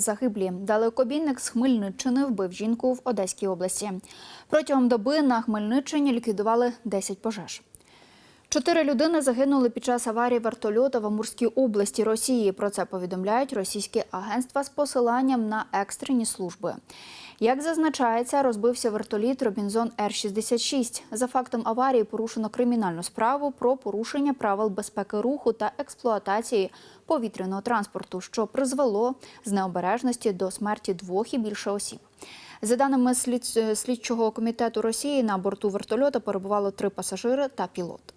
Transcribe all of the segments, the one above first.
Загиблі далекобійник з Хмельниччини вбив жінку в Одеській області. Протягом доби на Хмельниччині ліквідували 10 пожеж. Чотири людини загинули під час аварії вертольота в Амурській області Росії. Про це повідомляють російські агентства з посиланням на екстрені служби. Як зазначається, розбився вертоліт Робінзон Р-66. За фактом аварії порушено кримінальну справу про порушення правил безпеки руху та експлуатації повітряного транспорту, що призвело з необережності до смерті двох і більше осіб. За даними слідчого комітету Росії, на борту вертольота перебувало три пасажири та пілот.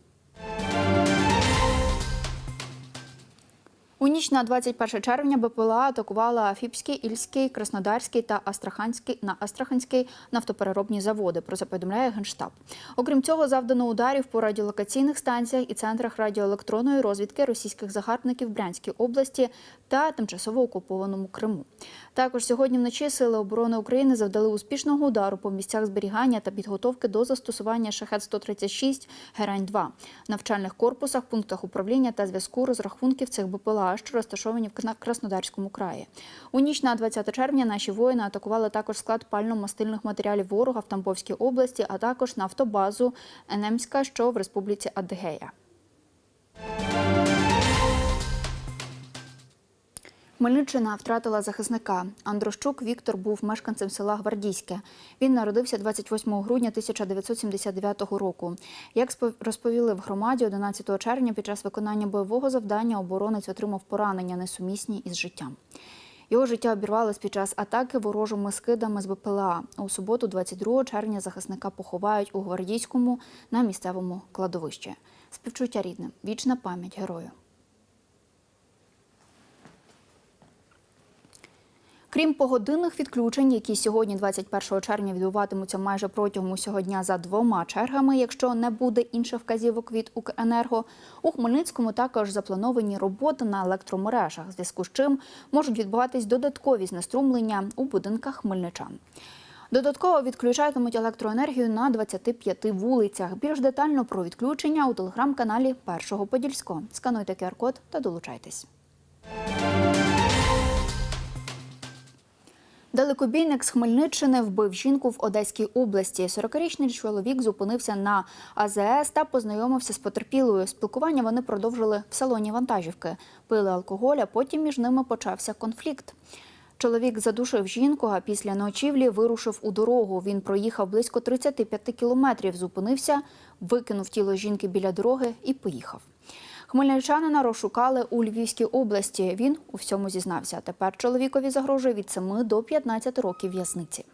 У ніч на 21 червня БПЛА атакувала Афіпський, Ільський, Краснодарський та Астраханський на Астраханський нафтопереробні заводи. Про це повідомляє Генштаб. Окрім цього, завдано ударів по радіолокаційних станціях і центрах радіоелектронної розвідки російських загарбників Брянській області та тимчасово окупованому Криму. Також сьогодні вночі сили оборони України завдали успішного удару по місцях зберігання та підготовки до застосування шахет 136 герань 2 навчальних корпусах, пунктах управління та зв'язку розрахунків цих БПЛА, що розташовані в Краснодарському краї. У ніч на 20 червня наші воїни атакували також склад пально-мастильних матеріалів ворога в Тамбовській області, а також нафтобазу Енемська, що в Республіці Адигея. Хмельниччина втратила захисника. Андрощук Віктор був мешканцем села Гвардійське. Він народився 28 грудня 1979 року. Як розповіли в громаді 11 червня під час виконання бойового завдання оборонець отримав поранення несумісні із життям. Його життя обірвалось під час атаки ворожими скидами з БПЛА. У суботу, 22 червня, захисника поховають у Гвардійському на місцевому кладовищі. Співчуття рідним. Вічна пам'ять герою. Крім погодинних відключень, які сьогодні, 21 червня, відбуватимуться майже протягом усього дня за двома чергами, якщо не буде інших вказівок від Укренерго, у Хмельницькому також заплановані роботи на електромережах, в зв'язку з чим можуть відбуватись додаткові знеструмлення у будинках хмельничан. Додатково відключатимуть електроенергію на 25 вулицях. Більш детально про відключення у телеграм-каналі Першого Подільського. Скануйте QR-код та долучайтесь. Далекобійник з Хмельниччини вбив жінку в Одеській області. 40-річний чоловік зупинився на АЗС та познайомився з потерпілою. Спілкування вони продовжили в салоні вантажівки, пили алкоголь, а потім між ними почався конфлікт. Чоловік задушив жінку, а після ночівлі вирушив у дорогу. Він проїхав близько 35 кілометрів, зупинився, викинув тіло жінки біля дороги і поїхав. Хмельничанина розшукали у Львівській області. Він у всьому зізнався. Тепер чоловікові загрожує від 7 до 15 років в'язниці.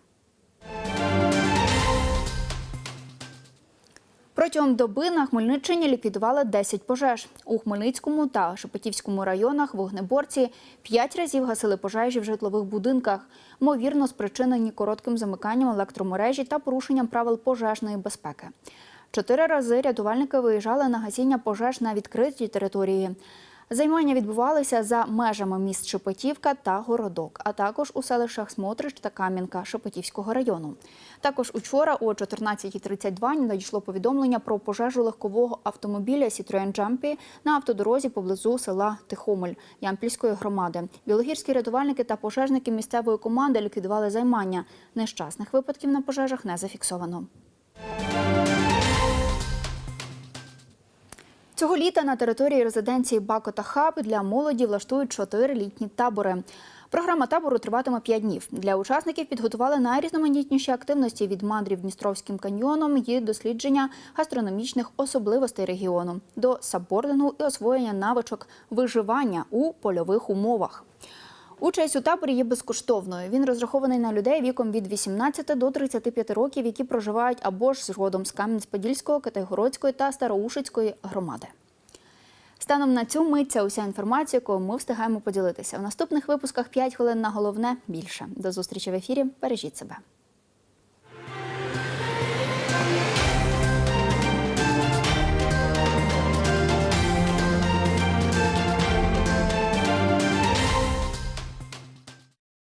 Протягом доби на Хмельниччині ліквідували 10 пожеж. У Хмельницькому та Шепетівському районах вогнеборці п'ять разів гасили пожежі в житлових будинках, ймовірно, спричинені коротким замиканням електромережі та порушенням правил пожежної безпеки. Чотири рази рятувальники виїжджали на гасіння пожеж на відкритій території. Займання відбувалися за межами міст Шепетівка та Городок, а також у селищах Смотрич та Кам'янка Шепетівського району. Також учора о 14.32 надійшло повідомлення про пожежу легкового автомобіля Jumpy на автодорозі поблизу села Тихомель Ямпільської громади. Білогірські рятувальники та пожежники місцевої команди ліквідували займання. Нещасних випадків на пожежах не зафіксовано. Цього літа на території резиденції Бако та Хаб для молоді влаштують чотири літні табори. Програма табору триватиме п'ять днів. Для учасників підготували найрізноманітніші активності від мандрів Дністровським каньйоном і дослідження гастрономічних особливостей регіону до саббордингу і освоєння навичок виживання у польових умовах. Участь у таборі є безкоштовною. Він розрахований на людей віком від 18 до 35 років, які проживають або ж згодом з Кам'янець-Подільського, Китайгородської та Староушицької громади. Станом на цю мить це уся інформація, якою ми встигаємо поділитися. В наступних випусках 5 хвилин на головне більше. До зустрічі в ефірі. Бережіть себе.